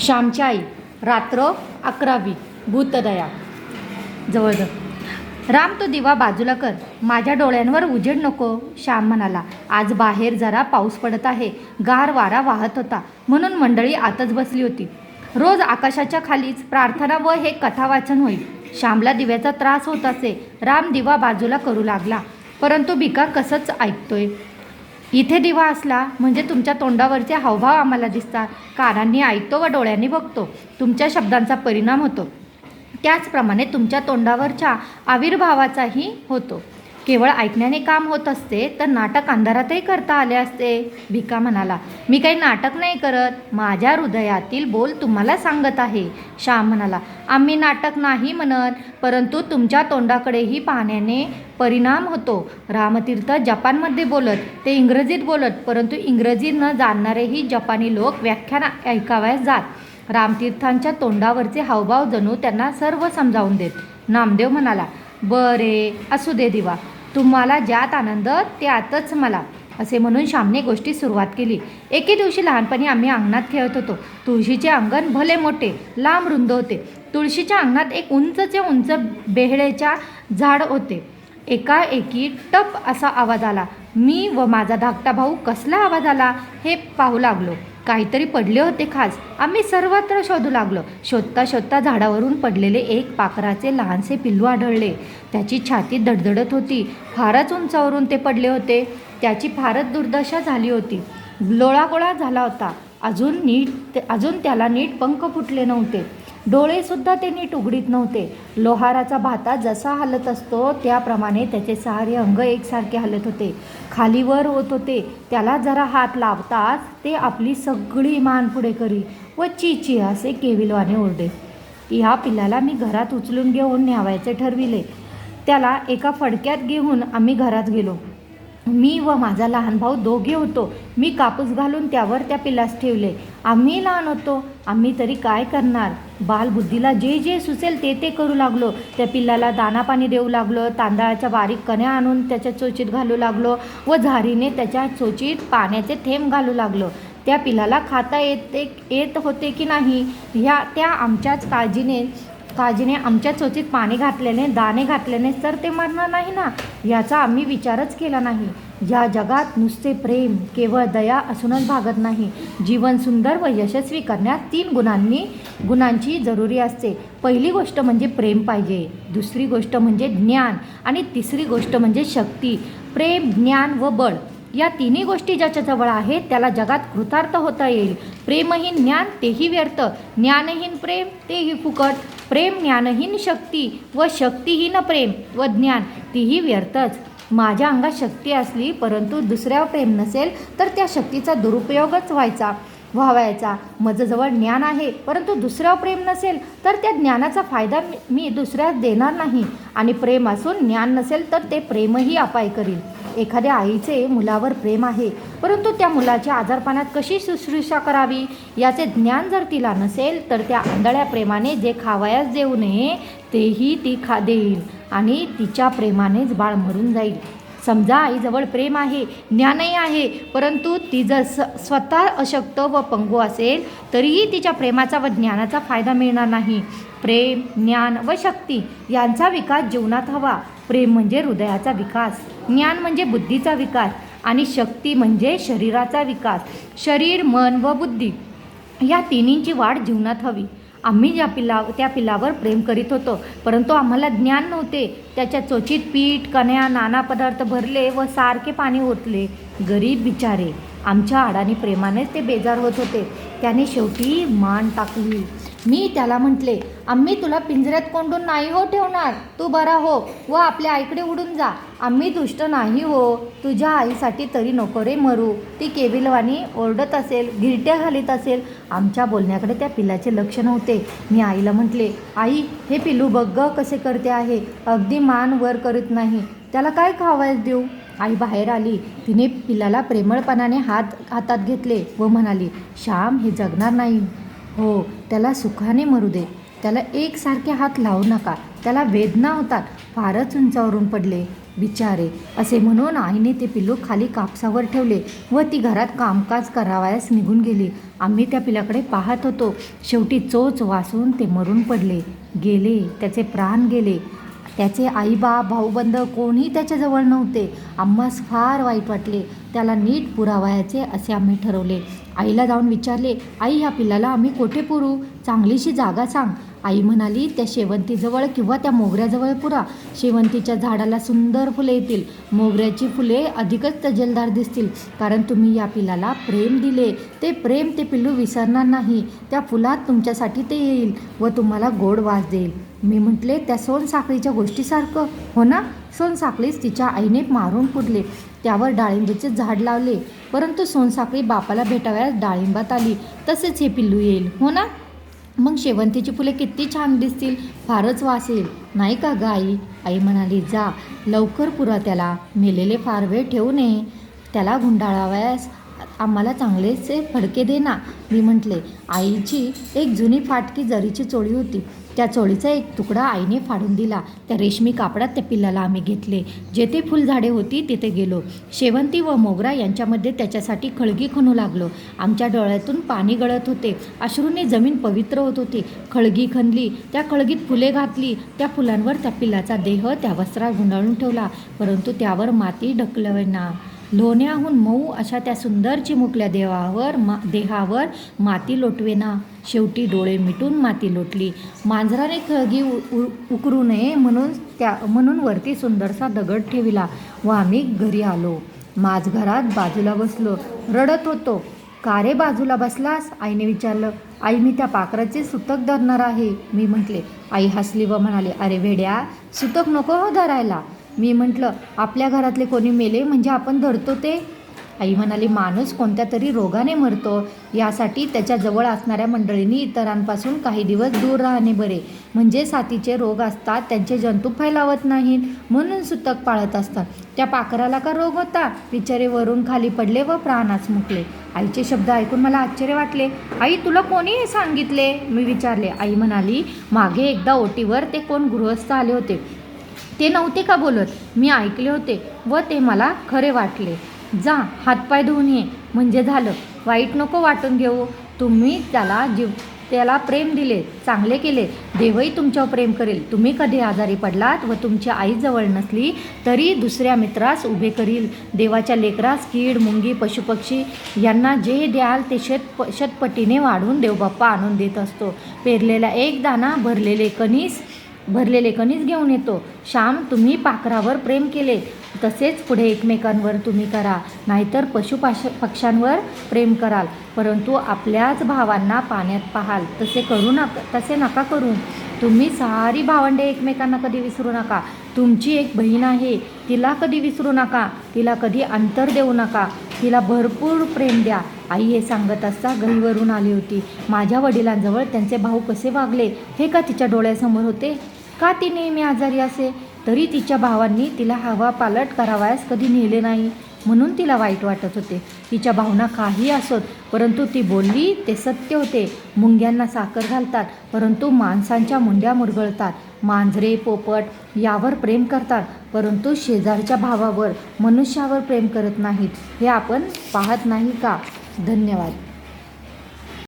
श्यामची आई रात्र अकरावी भूतदया. जवळजवळ. राम तो दिवा बाजूला कर. माझ्या डोळ्यांवर उजेड नको श्याम म्हणाला. आज बाहेर जरा पाऊस पडत आहे. गार वारा वाहत होता. म्हणून मंडळी आतच बसली होती. रोज आकाशाच्या खालीच प्रार्थना व हे कथावाचन होईल. श्यामला दिव्याचा त्रास होत असे. राम दिवा बाजूला करू लागला. परंतु भिका कसंच ऐकतोय? इथे दिवा असला म्हणजे तुमच्या तोंडावरचे हावभाव आम्हाला दिसतात. कानांनी ऐकतो व डोळ्यांनी बघतो. तुमच्या शब्दांचा परिणाम होतो. त्याचप्रमाणे तुमच्या तोंडावरच्या आविर्भावाचाही होतो. केवळ ऐकण्याने काम होत असते तर नाटक अंधारातही करता आले असते. भिका म्हणाला मी काही नाटक नाही करत. माझ्या हृदयातील बोल तुम्हाला सांगत आहे. श्याम म्हणाला आम्ही नाटक नाही म्हणत परंतु तुमच्या तोंडाकडेही पाहण्याने परिणाम होतो. रामतीर्थ जपानमध्ये बोलत ते इंग्रजीत बोलत परंतु इंग्रजी न जाणणारेही जपानी लोक व्याख्यान ऐकावयास जात. रामतीर्थांच्या तोंडावरचे हावभाव जणू त्यांना सर्व समजावून देत. नामदेव म्हणाला बरे असू दे दिवा. तुम्हाला ज्यात आनंद त्यातच मला असे म्हणून श्यामने गोष्टी सुरुवात केली. एके दिवशी लहानपणी आम्ही अंगणात खेळत होतो. तुळशीचे अंगण भले मोठे लांब रुंद होते. तुळशीच्या अंगणात एक उंचचे उंच बेहळेच्या झाड होते. एकाएकी टप असा आवाज आला. मी व माझा धाकटा भाऊ कसला आवाज आला हे पाहू लागलो. काहीतरी पडले होते खास. आम्ही सर्वत्र शोधू लागलो. शोधता शोधता झाडावरून पडलेले एक पाखराचे लहानसे पिल्लू आढळले. त्याची छाती धडधडत होती. फारच उंचावरून ते पडले होते. त्याची फारच दुर्दशा झाली होती. लोळागोळा झाला होता. अजून नीट अजून त्याला नीट पंख फुटले नव्हते. डोळेसुद्धा ते नीट उघडीत नव्हते. लोहाराचा भाता जसा हलत असतो त्याप्रमाणे त्याचे सहारे अंग एकसारखे हलत होते. खालीवर होत होते. त्याला जरा हात लावताच ते आपली सगळी मान पुढे करी व ची ची असे केविलवाने ओरडे. ह्या पिल्लाला मी घरात उचलून घेऊन न्यावायचे ठरविले. त्याला एका फडक्यात घेऊन आम्ही घरात गेलो. मी व माझा लहान भाऊ दोघे होतो. मी कापूस घालून त्यावर त्या पिल्लास ठेवले. आम्ही लहान होतो. आम्ही तरी काय करणार? बालबुद्धीला जे जे सुचेल ते ते करू लागलो. त्या पिल्लाला दाना पाणी देऊ लागलो. तांदळाच्या बारीक कण्या आणून त्याच्या चोचीत घालू लागलो व झारीने त्याच्या चोचीत पाण्याचे थेंब घालू लागलो. त्या पिलाला खाता येते येत होते की नाही? ह्या त्या आमच्याच काळजीने काळजीने आमच्या चोचीत पाणी घातल्याने दाणे घातल्याने तर ते मरणार नाही ना? याचा आम्ही विचारच केला नाही. या जगात नुसते प्रेम केवळ दया असूनच भागत नाही. जीवन सुंदर व यशस्वी करण्यात तीन गुणांनी गुणांची जरुरी असते. पहिली गोष्ट म्हणजे प्रेम पाहिजे. दुसरी गोष्ट म्हणजे ज्ञान. आणि तिसरी गोष्ट म्हणजे शक्ती. प्रेम ज्ञान व बळ. या तिन्ही गोष्टी ज्याच्याजवळ आहेत त्याला जगात कृतार्थ होता येईल. प्रेमहीन ज्ञान तेही व्यर्थ. ज्ञानहीन प्रेम तेही फुकट. प्रेम ज्ञानहीन शक्ती व शक्तीहीन प्रेम व ज्ञान तीही व्यर्थच. माझ्या अंगात शक्ती असली परंतु दुसऱ्यावर प्रेम नसेल तर त्या शक्तीचा दुरुपयोगच व्हायचा व्हावायचा. माझं ज्ञान आहे परंतु दुसऱ्यावर प्रेम नसेल तर त्या ज्ञानाचा फायदा मी- मी दुसऱ्यास देणार नाही. आणि प्रेम असून ज्ञान नसेल तर ते प्रेमही अपाय करील एखाद्या आईचे मुलावर प्रेम आहे परंतु त्या मुलाच्या आजारपणात कशी शुश्रूषा करावी? याचे ज्ञान जर तिला नसेल तर त्या आंधळ्या प्रेमाने जे खावयास देऊ नये तेही ती खा देईल आणि तिच्या प्रेमानेच बाळ मरून जाईल. समजा आईजवळ प्रेम आहे ज्ञानही आहे परंतु ती जर स स्वतः अशक्त व पंगू असेल तरीही तिच्या प्रेमाचा व ज्ञानाचा फायदा मिळणार नाही. प्रेम ज्ञान व शक्ती यांचा विकास जीवनात हवा. प्रेम म्हणजे हृदयाचा विकास. ज्ञान म्हणजे बुद्धीचा विकास आणि शक्ती म्हणजे शरीराचा विकास. शरीर मन व बुद्धी या तिन्हींची वाढ जीवनात हवी. आम्ही ज्या पिला त्या पिलावर प्रेम करीत होतो परंतु आम्हाला ज्ञान नव्हते. त्याच्या चोचीत पीठ कण्या नाना पदार्थ भरले व सारखे पाणी ओतले. गरीब बिचारे आमच्या आडाने प्रेमानेच ते बेजार होत होते. त्याने शेवटी मान टाकली. मी त्याला म्हटले आम्ही तुला पिंजऱ्यात कोंडून नाही हो ठेवणार. तू बरा हो व आपल्या आईकडे उडून जा. आम्ही दुष्ट नाही हो. तुझ्या आईसाठी तरी नको रे मरू. ती केबिलवाणी ओरडत असेल गिरट्या घालीत असेल. आमच्या बोलण्याकडे त्या पिल्लाचे लक्ष नव्हते. मी आईला म्हटले आई हे पिल्लू बघ कसे करते आहे. अगदी मान वर करीत नाही. त्याला काय खावायला देऊ? आई बाहेर आली. तिने पिल्लाला प्रेमळपणाने हात हातात घेतले व म्हणाली श्याम हे जगणार नाही. हो त्याला सुखाने मरू दे. त्याला एकसारखे हात लावू नका. त्याला वेदना होतात. फारच उंचावरून पडले. बिचारे असे म्हणून आईने ते पिल्लू खाली कापसावर ठेवले व ती घरात कामकाज करावयास निघून गेली. आम्ही त्या पिलाकडे पाहत होतो. शेवटी चोच वासून ते मरून पडले. गेले त्याचे प्राण गेले. त्याचे आईबा भाऊबंद कोणी त्याच्याजवळ नव्हते. आम्हास फार वाईट वाटले. त्याला नीट पुरावायचे असे आम्ही ठरवले. आईला जाऊन विचारले आई ह्या पिल्लाला आम्ही कोठे पुरू? चांगलीशी जागा सांग. आई म्हणाली त्या शेवंतीजवळ किंवा त्या मोगऱ्याजवळ पुरा. शेवंतीच्या झाडाला सुंदर फुले येतील. मोगऱ्याची फुले अधिकच तजेलदार दिसतील. कारण तुम्ही या पिल्लाला प्रेम दिले. ते प्रेम ते पिल्लू विसरणार नाही. त्या फुलात तुमच्यासाठी ते येईल व तुम्हाला गोड वास देईल. मी म्हटले त्या सोनसाखळीच्या गोष्टीसारखं. हो ना? सोनसाखळीच तिच्या आईने मारून पुरले. त्यावर डाळिंबीचे झाड लावले. परंतु सोनसाखळी बापाला भेटाव्यास डाळिंबात आली. तसेच हे पिल्लू येईल. हो ना? मग शेवंतीची फुले किती छान दिसतील. फारच वास येईल. नाही का ग आई? आई म्हणाली जा. लवकर पुरा त्याला. मेलेले फार वेळ ठेवू नये. त्याला गुंडाळावयास. आम्हाला चांगलेचे फडके दे ना मी म्हटले. आईची एक जुनी फाटकी जरीची चोळी होती. त्या चोळीचा एक तुकडा आईने फाडून दिला. त्या रेशमी कापडात त्या पिल्लाला आम्ही घेतले. जेथे फुलझाडे होती तिथे गेलो. शेवंती व मोगरा यांच्यामध्ये त्याच्यासाठी खळगी खणू लागलो. आमच्या डोळ्यातून पाणी गळत होते. अश्रूने जमीन पवित्र होत होती. खळगी खणली त्या खळगीत फुले घातली. त्या फुलांवर त्या पिल्लाचा देह त्या वस्त्रात गुंडाळून ठेवला. परंतु त्यावर माती ढकलवेना लोण्याहून मऊ अशा त्या सुंदर चिमुकल्या देवावर मा देहावर माती लोटवेना. शेवटी डोळे मिटून माती लोटली. मांजराने खळगी उ उ- उकरू नये म्हणून त्या म्हणून वरती सुंदरसा दगड ठेविला व आम्ही घरी आलो. माझ घरात बाजूला बसलो. रडत होतो. का रे बाजूला बसलास? आईने विचारलं. आई मी त्या पाखराचे सुतक धरणार आहे. मी म्हटले आई हसली व म्हणाले अरे वेड्या सुतक नको हो धरायला. मी म्हटलं आपल्या घरातले कोणी मेले म्हणजे आपण धरतो ते? आई म्हणाली माणूस कोणत्या तरी रोगाने मरतो. यासाठी त्याच्याजवळ असणाऱ्या मंडळींनी इतरांपासून काही दिवस दूर राहणे बरे. म्हणजे साथीचे रोग असतात त्यांचे जंतू फैलावत नाहीत. म्हणून सुतक पाळत असतात. त्या पाखराला का रोग होता? बिचारे वरून खाली पडले व प्राणाच मुकले. आईचे शब्द ऐकून मला आश्चर्य वाटले. आई तुला कोणी हे सांगितले? मी विचारले. आई म्हणाली मागे एकदा ओटीवर ते कोण गृहस्थ आले होते. ते नव्हते का बोलत? मी ऐकले होते व ते मला खरे वाटले. जा हातपाय धुवून ये. म्हणजे झालं. वाईट नको वाटून घेऊ. तुम्ही त्याला जीव त्याला प्रेम दिले चांगले केले. देवही तुमच्यावर प्रेम करेल. तुम्ही कधी आजारी पडलात व तुमची आई जवळ नसली तरी दुसऱ्या मित्रास उभे करील. देवाच्या लेकरास कीड मुंगी पशुपक्षी यांना जे द्याल ते शत शतपटीने वाढून देवबाप्पा आणून देत असतो. पेरलेला एक दाना भरलेले कणीस भरलेले कणीस घेऊन येतो. श्याम तुम्ही पाखरावर प्रेम केले. तसेच पुढे एकमेकांवर तुम्ही करा. नाहीतर पशुपाश पक्ष्यांवर प्रेम कराल. परंतु आपल्याच भावांना पाण्यात पाहाल. तसे करू नका तसे नका करू. तुम्ही सारी भावंडे एकमेकांना कधी विसरू नका. तुमची एक बहीण आहे. तिला कधी विसरू नका. तिला कधी अंतर देऊ नका. तिला भरपूर प्रेम द्या. आई हे सांगत असता गहीवरून आली होती. माझ्या वडिलांजवळ त्यांचे भाऊ कसे वागले? हे का तिच्या डोळ्यासमोर होते? का ती नेहमी आजारी असे? तरी तिच्या भावांनी तिला हवा पालट करावयास कधी नेले नाही. म्हणून तिला वाईट वाटत होते. तिच्या भावना काही असोत परंतु ती बोलली ते सत्य होते. मुंग्यांना साखर घालतात परंतु माणसांच्या मुंड्या मुरगळतात. मांजरे पोपट यावर प्रेम करतात परंतु शेजारच्या भावावर मनुष्यावर प्रेम करत नाहीत. हे आपण पाहत नाही का? धन्यवाद.